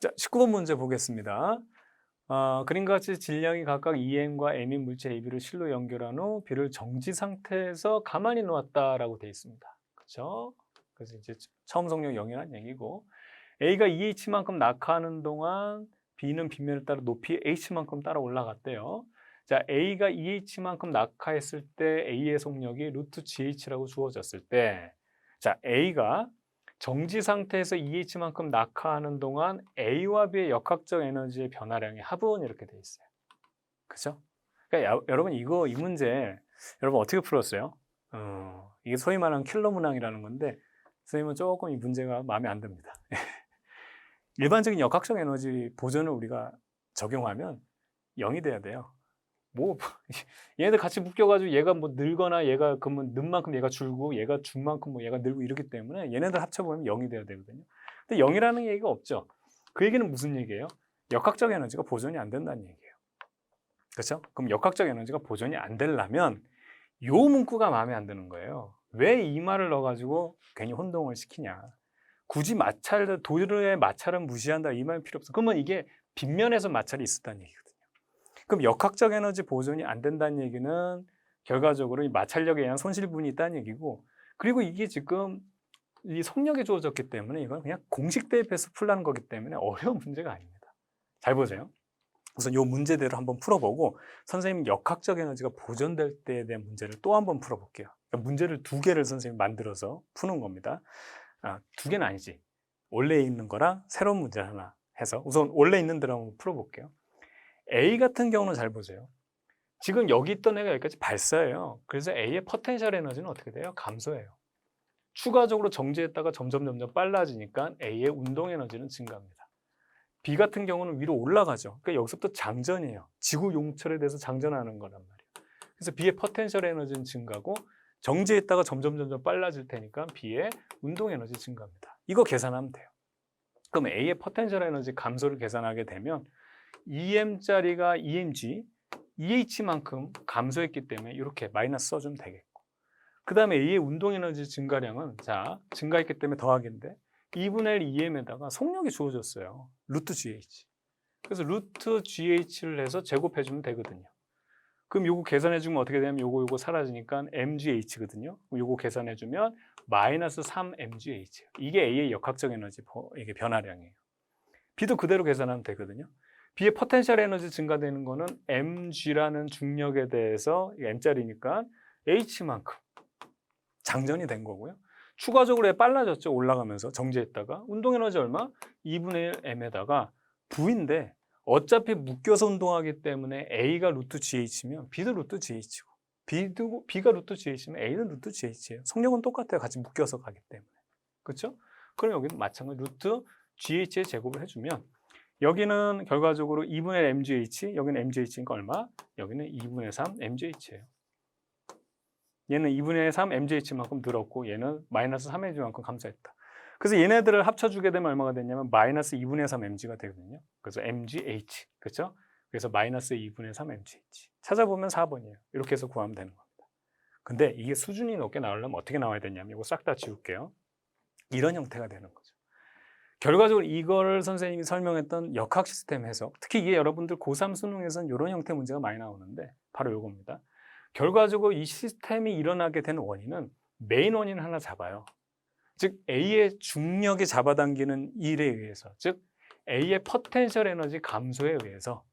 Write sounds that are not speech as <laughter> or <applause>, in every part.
자, 19번 문제 보겠습니다. 어, 그림과 같이 질량이 각각 EM과 M인 물체 AB를 실로 연결한 후 B를 정지 상태에서 가만히 놓았다라고 되어 있습니다. 그렇죠? 그래서 이제 처음 성령 0이라는 얘기고 A가 EH만큼 낙하하는 동안 B는 빗면을 따라 높이 H만큼 따라 올라갔대요. 자, A가 EH만큼 낙하했을 때 A의 속력이 루트 GH라고 주어졌을 때 자, A가 정지 상태에서 EH만큼 낙하하는 동안 A와 B의 역학적 에너지의 변화량의 합은 이렇게 돼 있어요. 그죠? 그러니까 야- 여러분 이거 이 문제 여러분 어떻게 풀었어요? 어, 이게 소위 말하는 킬러 문항이라는 건데 선생님은 조금 이 문제가 마음에 안 듭니다. <laughs> 일반적인 역학적 에너지 보존을 우리가 적용하면 0이 돼야 돼요. 뭐 <laughs> 얘네들 같이 묶여가지고 얘가 뭐 늘거나 얘가 그러면 는 만큼 얘가 줄고 얘가 준 만큼 뭐 얘가 늘고 이렇기 때문에 얘네들 합쳐보면 0이 돼야 되거든요. 근데 0이라는 얘기가 없죠. 그 얘기는 무슨 얘기예요? 역학적 에너지가 보존이 안 된다는 얘기예요. 그렇죠? 그럼 역학적 에너지가 보존이 안 되려면 요 문구가 마음에 안 드는 거예요. 왜 이 말을 넣어가지고 괜히 혼동을 시키냐. 굳이 마찰, 도르의 마찰은 무시한다 이말 필요 없어. 그러면 이게 빗면에서 마찰이 있었다는 얘기거든요. 그럼 역학적 에너지 보존이 안 된다는 얘기는 결과적으로 이 마찰력에 의한 손실분이 있다는 얘기고 그리고 이게 지금 이 속력이 주어졌기 때문에 이건 그냥 공식 대입해서 풀라는 거기 때문에 <laughs> 어려운 문제가 아닙니다. 잘 보세요. 우선 이 문제대로 한번 풀어보고 선생님 역학적 에너지가 보존될 때에 대한 문제를 또 한번 풀어볼게요. 그러니까 문제를 두 개를 선생님 만들어서 푸는 겁니다. 아, 두 개는 아니지. 원래 있는 거랑 새로운 문제 하나 해서 우선 원래 있는 대로 한번 풀어볼게요. A 같은 경우는 잘 보세요. 지금 여기 있던 애가 여기까지 발사예요. 그래서 A의 포텐셜 에너지는 어떻게 돼요? 감소해요. 추가적으로 정지했다가 점점 점점 빨라지니까 A의 운동 에너지는 증가합니다. B 같은 경우는 위로 올라가죠. 그러니까 여기서부터 장전이에요. 지구 용철에 대해서 장전하는 거란 말이에요. 그래서 B의 포텐셜 에너지는 증가고 정지했다가 점점 점점 빨라질 테니까 B의 운동 에너지 증가합니다. 이거 계산하면 돼요. 그럼 A의 포텐셜 에너지 감소를 계산하게 되면 EM짜리가 EMG, EH만큼 감소했기 때문에 이렇게 마이너스 써주면 되겠고 그 다음에 A의 운동 에너지 증가량은 자 증가했기 때문에 더하기인데 2분의 1 EM에다가 속력이 주어졌어요. 루트 GH. 그래서 루트 GH를 해서 제곱해주면 되거든요. 그럼 요거 계산해주면 어떻게 되냐면 요거 요거 사라지니까 MGH거든요. 요거 계산해주면 마이너스 3MGH. 이게 A의 역학적 에너지 버- 이게 변화량이에요. B도 그대로 계산하면 되거든요. B의 포텐셜 에너지 증가되는 거는 mg라는 중력에 대해서 m짜리니까 h만큼 장전이 된 거고요. 추가적으로 얘 빨라졌죠. 올라가면서 정지했다가 운동 에너지 얼마? 2분의 1 m에다가 v인데 어차피 묶여서 운동하기 때문에 a가 루트gh면 b도 루트 gh고 b도 b가 루트 gh면 a는 루트 gh예요. 속력은 똑같아요. 같이 묶여서 가기 때문에. 그렇죠? 그럼 여기는 마찬가지 루트 gh의 제곱을 해주면 여기는 결과적으로 2분의 1 mgh, 여기는 mgh니까 얼마? 여기는 2분의 3 mgh예요. 얘는 2분의 3 mgh만큼 늘었고 얘는 마이너스 3mg만큼 감소했다. 그래서 얘네들을 합쳐주게 되면 얼마가 되냐면 마이너스 2분의 3 mg가 되거든요. 그래서 mgh, 그렇죠? 그래서 마이너스 2분의 3 mgh. 찾아보면 4번이에요. 이렇게 해서 구하면 되는 겁니다. 근데 이게 수준이 높게 나오려면 어떻게 나와야 되냐면 이거 싹 다 지울게요. 이런 형태가 되는 거죠. 결과적으로 이거를 선생님이 설명했던 역학 시스템 해석, 특히 이게 여러분들 고3 수능에서는 이런 형태 문제가 많이 나오는데 바로 이겁니다. 결과적으로 이 시스템이 일어나게 된 원인은 메인 원인 하나 잡아요. 즉 A의 중력이 잡아당기는 일에 의해서, 즉 A의 포텐셜 에너지 감소에 의해서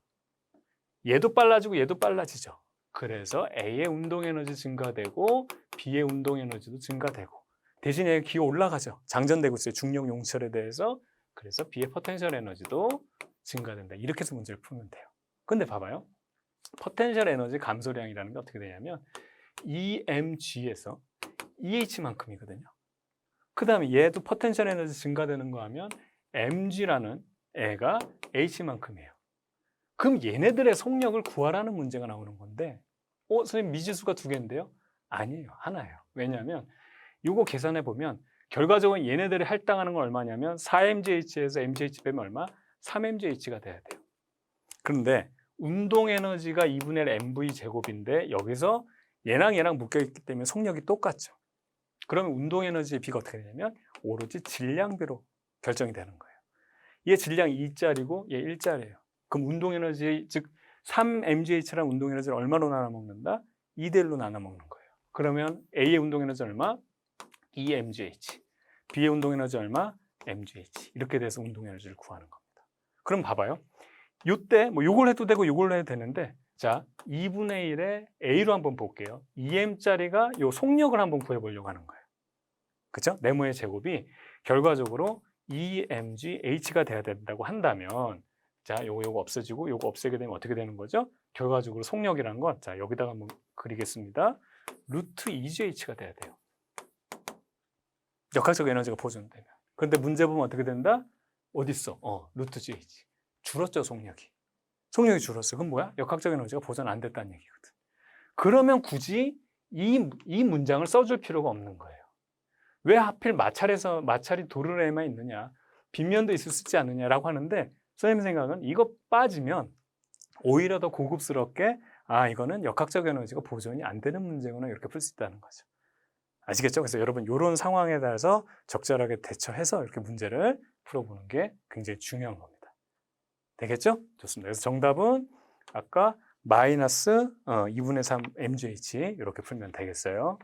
얘도 빨라지고 얘도 빨라지죠. 그래서 A의 운동 에너지 증가되고 B의 운동 에너지도 증가되고 대신에 기어 올라가죠. 장전되고 있어요. 중력 용철에 대해서. 그래서 B의 포텐셜 에너지도 증가된다. 이렇게 해서 문제를 풀면 돼요. 근데 봐봐요. 포텐셜 에너지 감소량이라는 게 어떻게 되냐면 EMG에서 EH만큼이거든요. 그 다음에 얘도 포텐셜 에너지 증가되는 거 하면 MG라는 애가 H만큼이에요. 그럼 얘네들의 속력을 구하라는 문제가 나오는 건데, 어, 선생님 미지수가 두 개인데요? 아니에요. 하나예요. 왜냐하면 이거 계산해 보면 결과적으로 얘네들이 할당하는 건 얼마냐면 4mgh에서 mgh 빼면 얼마? 3mgh가 돼야 돼요. 그런데 운동 에너지가 2분의 1 mv 제곱인데 여기서 얘랑 얘랑 묶여 있기 때문에 속력이 똑같죠. 그러면 운동 에너지의 비가 어떻게 되냐면 오로지 질량비로 결정이 되는 거예요. 얘 질량 2짜리고 얘 1짜리예요. 그럼 운동 에너지 즉 3mgh라는 운동 에너지를 얼마로 나눠 먹는다? 2대 1로 나눠 먹는 거예요. 그러면 A의 운동 에너지 얼마? 2mgh. B의 운동 에너지 얼마? mgh. 이렇게 돼서 운동 에너지를 구하는 겁니다. 그럼 봐봐요. 요때 뭐 요걸 해도 되고 요걸로 해도 되는데 자, 2분의 1에 A로 한번 볼게요. 2m짜리가 요 속력을 한번 구해 보려고 하는 거예요. 그죠? 네모의 제곱이 결과적으로 2mgh가 돼야 된다고 한다면 자, 요거 요거 없어지고 요거 없애게 되면 어떻게 되는 거죠? 결과적으로 속력이란 건 자, 여기다가 한번 그리겠습니다. 루트 2gh가 돼야 돼요. 역학적 에너지가 보존되면. 그런데 문제 보면 어떻게 된다? 어디 있어? 어, 루트 gh. 줄었죠, 속력이. 속력이 줄었어. 그럼 뭐야? 역학적 에너지가 보존 안 됐다는 얘기거든. 그러면 굳이 이, 이 문장을 써줄 필요가 없는 거예요. 왜 하필 마찰에서 마찰이 도르래에만 있느냐? 빗면도 있을 수 있지 않느냐라고 하는데 선생님 생각은 이거 빠지면 오히려 더 고급스럽게 아 이거는 역학적 에너지가 보존이 안 되는 문제구나 이렇게 풀 수 있다는 거죠. 아시겠죠? 그래서 여러분 이런 상황에 대해서 적절하게 대처해서 이렇게 문제를 풀어보는 게 굉장히 중요한 겁니다. 되겠죠? 좋습니다. 그래서 정답은 아까 마이너스 어, 2분의 3 mgh 이렇게 풀면 되겠어요.